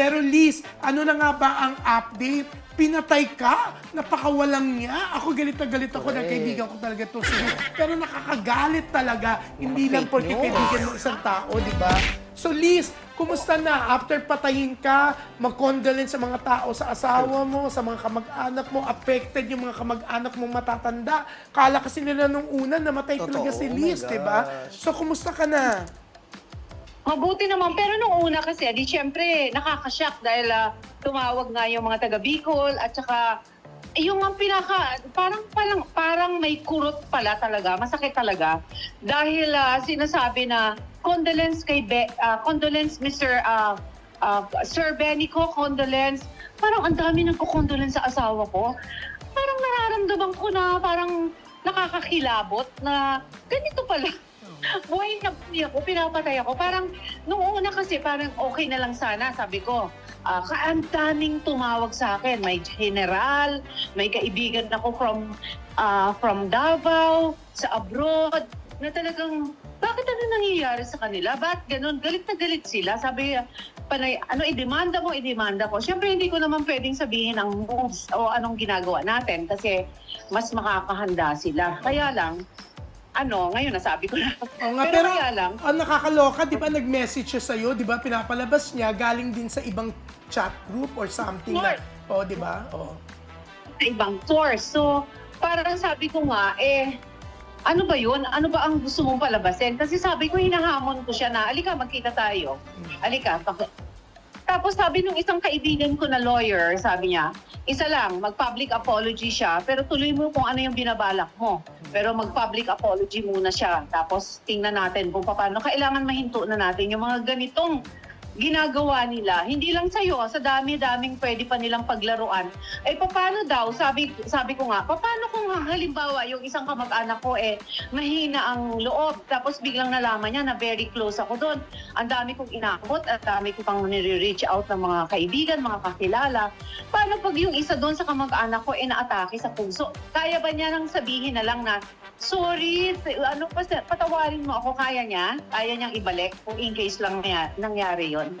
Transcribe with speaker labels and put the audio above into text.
Speaker 1: Pero Liz, ano na nga ba ang update? Pinatay ka? Napakawalang niya? Ako galit na galit ako ng kaibigan ko talaga to si Liz. Pero nakakagalit talaga. Hindi lang porque kaibigan ng isang tao, di ba? So Liz, kumusta na? After patayin ka, mag-condolence sa mga tao sa asawa mo, sa mga kamag-anak mo, affected yung mga kamag-anak mo matatanda. Kala kasi nila nung una namatay talaga
Speaker 2: Totoo,
Speaker 1: si
Speaker 2: oh my
Speaker 1: Liz, di ba?
Speaker 2: gosh.
Speaker 1: So kumusta ka na?
Speaker 3: Mabuti naman. Pero nung una kasi, di syempre, nakakashock dahil ah, tumawag nga yung mga taga Bicol at saka yung ang pinaka, parang, parang, parang may kurot pala talaga, masakit talaga. Dahil ah, sinasabi na condolence kay Be, ah, condolence Mr. ah, ah, Sir Benico, condolence. Parang ang dami nagko-condolence sa asawa ko. Parang nararamdaman ko na parang nakakakilabot na ganito pala. Buhay na buhay ako, pinapatay ako. Parang, nung una kasi, parang okay na lang sana, sabi ko. Ka ang daming tumawag sa akin. May general, may kaibigan ako from ah, from Davao, sa abroad, na talagang, bakit ano nangyayari sa kanila? Ba't ganun? Galit na galit sila. Sabi, panay, ano, idemanda mo, idemanda ko. Siyempre, hindi ko naman pwedeng sabihin ang moves o anong ginagawa natin kasi mas makakahanda sila. Kaya lang, ano, ngayon nasabi ko na.
Speaker 1: Oo nga,
Speaker 3: pero,
Speaker 1: pero,
Speaker 3: kaya lang,
Speaker 1: ang nakakaloka, di ba, nag-message siya sa'yo, di ba, pinapalabas niya, galing din sa ibang chat group or something na, oh, di ba? Oh.
Speaker 3: sa ibang source. So, parang sabi ko nga, eh, ano ba yun? Ano ba ang gusto mong palabasin? Kasi sabi ko, hinahamon ko siya na, alika, magkita tayo. Alika. pak- Tapos sabi nung isang kaibigan ko na lawyer, sabi niya, isa lang, mag-public apology siya, pero tuloy mo kung ano yung binabalak mo. Pero mag-public apology muna siya. Tapos tingnan natin kung paano. Kailangan mahinto na natin yung mga ganitong ginagawa nila. Hindi lang sa'yo, sa dami-daming pwede pa nilang paglaruan. Eh, paano daw? Sabi, sabi ko nga, paano kung halimbawa yung isang kamag-anak ko eh, mahina ang loob. Tapos biglang nalaman niya na very close ako doon. Ang dami kong inakot at dami ko pang nire-reach out ng mga kaibigan, mga kakilala. Paano pag yung isa doon sa kamag-anak ko eh naatake sa puso? Kaya ba niya nang sabihin na lang na, sorry, ano pa, patawarin mo ako, kaya niya? Kaya niyang ibalik kung in case lang niya, nangyari yon